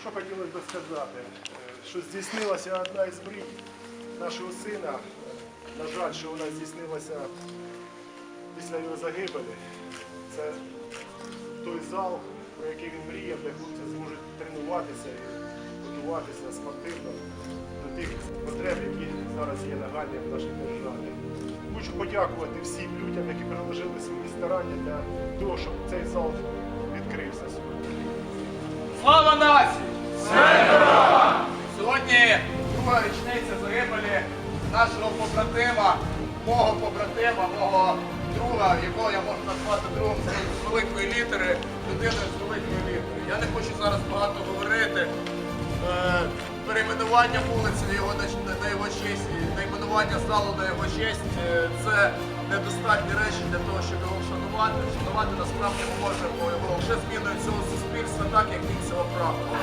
Що хотілося би сказати? Е, Що здійснилася одна із мрій нашого сина. На жаль, що вона здійснилася після його загибелі. Це той зал, про який він мріяв, де хлопці зможуть тренуватися і готуватися спортивно до тих потреб, які зараз є нагальні в нашій державі. Хочу подякувати всім людям, які приложили свої старання для того, щоб цей зал відкрився сьогодні. Слава нації! Друга річниця загибелі нашого побратима, мого побратима, мого друга, якого я можу назвати другом з великої літери, людиною з великої літери. Я не хочу зараз багато говорити. Е, Перейменування вулиці на його, на, його честь, найменування залу на його честь е, це недостатні речі для того, щоб його вшанувати. Вшанувати насправді можемо його вже зміною цього суспільства, так як він цього прагнув.